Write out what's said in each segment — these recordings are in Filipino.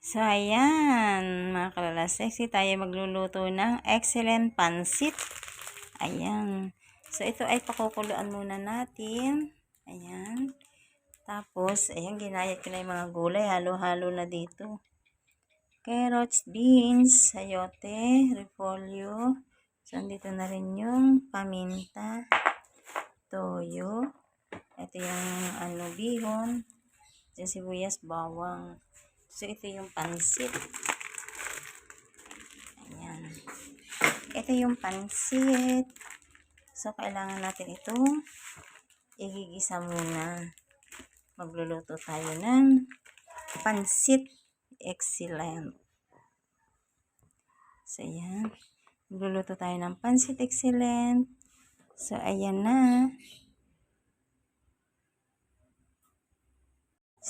So, ayan, mga kalala sexy, tayo magluluto ng excellent pansit. Ayan. So, ito ay pakukuluan muna natin. Ayan. Tapos, ayan, ginayat ko na yung mga gulay. Halo-halo na dito. Carrots, beans, sayote, repolyo. So, andito na rin yung paminta, toyo. Ito yung ano, bihon. Yung sibuyas, bawang. So, ito yung pansit. Ayan. Ito yung pansit. So, kailangan natin itong igigisa muna. Magluluto tayo ng pansit excellent. So, ayan. Magluluto tayo ng pansit excellent. So, ayan na.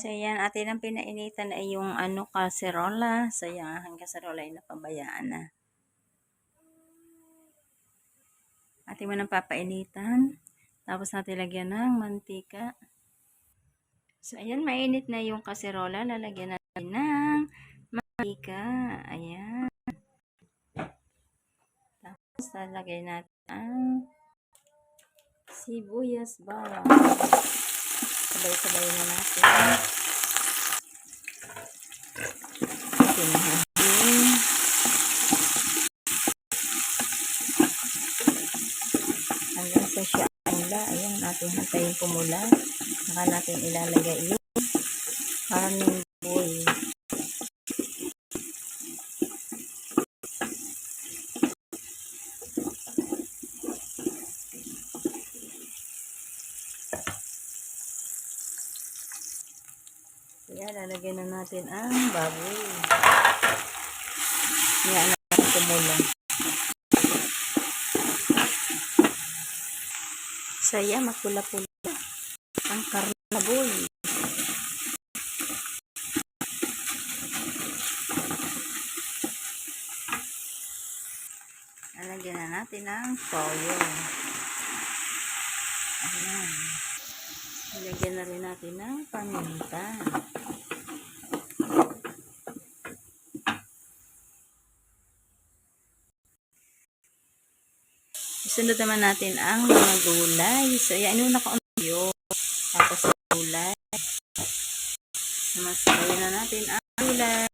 So, yan, atin ang pinainitan ay yung ano, kaserola. So, yan, ang kaserola ay napabayaan na. Atin mo nang papainitan. Tapos natin lagyan ng mantika. So, ayan, mainit na yung kaserola. Lalagyan natin ng mantika. Ayan. Tapos, lalagyan natin ang sibuyas bawang. Sabay-sabay na natin. Pinahagin. Hanggang sa siya mula. Ayan, natin hantayin pumula. Saka natin ilalagay yung karning boy. Kaya lalagyan na natin ang baboy. Natin kumula. Saya magpula-pula ang karnaboy. Lalagyan na natin ang toyo. Ayan. Lalagyan na rin natin ng paminta. Isunod naman natin ang mga gulay. So, yan, inuna ko ang toyo. Tapos, gulay. Namasabayan na natin ang gulay.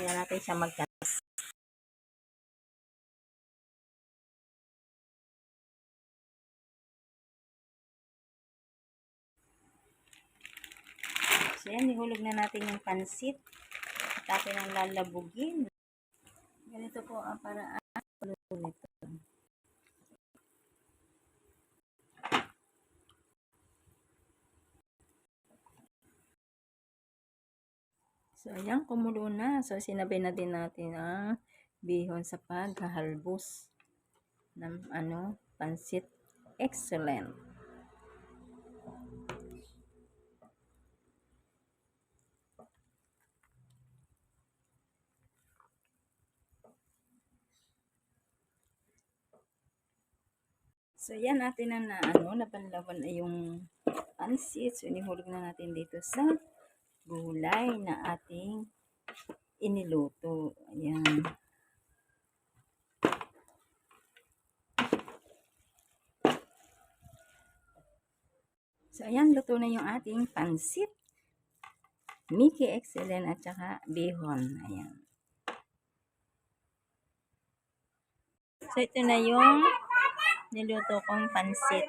Kaya natin siya magkakas. So yan, ihulog na natin yung pansit. At atin ang lalabugin. Ganito po ang paraan pagluto So ayan, kumulo na. So sinabay na din natin ang bihon sa paghahalbos ng ano, pansit. Excellent. So, yan natin na, na ano, laban-laban ay yung pansit. So, inihulog na natin dito sa gulay na ating iniluto. Ayan. So, ayan, luto na yung ating pansit. Mickey Excellent at saka bihon. Ayan. So, ito na yung niluto kong pansit.